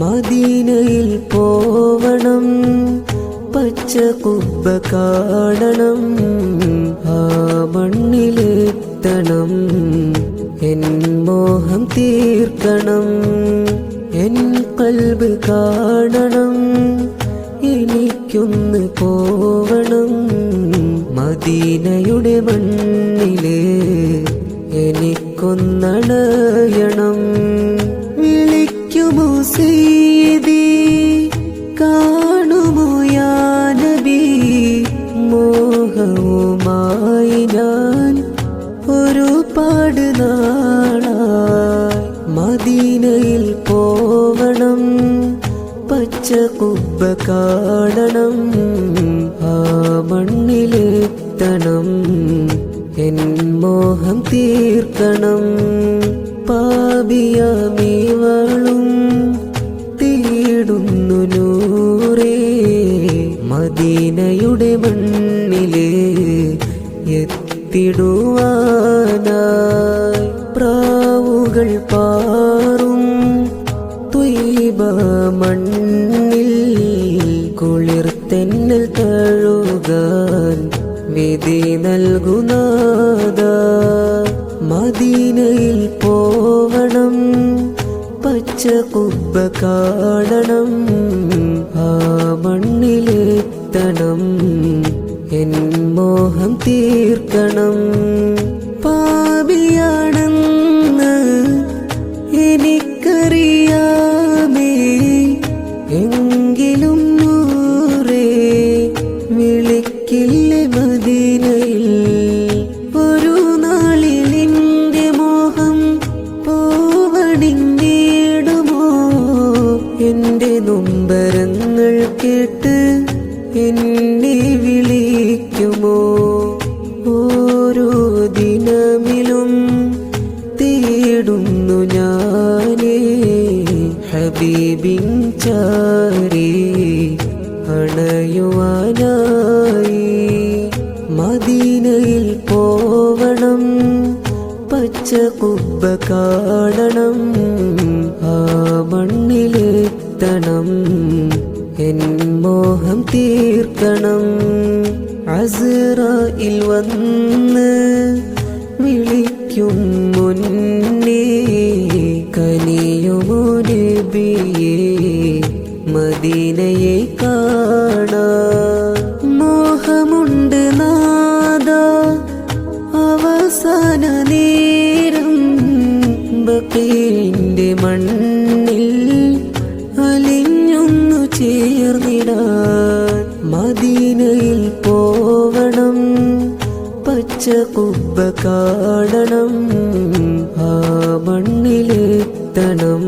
മദീനയിൽ പോവണം പച്ച കുബ്ബ കാണണം ആ മണ്ണിലെത്തണം എൻ മോഹം തീർക്കണം എൻ കൽബ് കാണണം എനിക്കൊന്ന് പോവണം മദീനയുടെ മണ്ണിലെ എനിക്കൊന്നണയണം. സീതി കാണുമോ യാ നബി? മോഹവുമായി ഞാൻ ഒരുപാട് നാളായി മദീനയിൽ പോവണം പച്ച കുബ്ബ കാണണം ആ മണ്ണിലെത്തണം എൻ മോഹം തീർക്കണം. പാപിയമീവളും തേടുന്നു നൂറേ. മദീനയുടെ മണ്ണിൽ എത്തിടുവാനായി പ്രാവുകൾ പാറും. തുയ്ബ മണ്ണിൽ കുളിർത്തെന്നൽ തഴുകാൻ വിധി നൽകുനാദ. മദീനയിൽ പോവണം. പച്ച കുപ്പ കാണണം. ആ മണ്ണിലെത്തണം എൻ മോഹം തീർക്കണം. പാപിയാണെന്ന് എനിക്കറിയാമേ എങ്കിലും നൂറേ വിളിക്കില്ലേ മദീനയിൽ എന്റെ നൊമ്പരങ്ങൾ കേട്ട് എന്നെ വിളിക്കുമോ? ഓരോ ദിനമിലും തേടുന്നു ഞാനേ ഹബീബിൻ ചാരി അണയുവാനായി മദീനയിൽ പോവണം പച്ച കുബ്ബ കാണണം ആ മണ്ണിലെത്തണം എൻ മോഹം തീർക്കണം. അസറയിൽ വന്ന് വിളിക്കും മുന്നേ കനിയുമോ നബിയേ മദീനയെ കാണാൻ മോഹമുണ്ട് നാദ അവസാന നേരം ബക്കീന്റെ മണ്ണിൽ പച്ച കുബ്ബ കാണണം. ആ മണ്ണിലെത്തണം.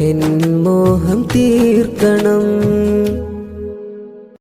എൻ മോഹം തീർക്കണം.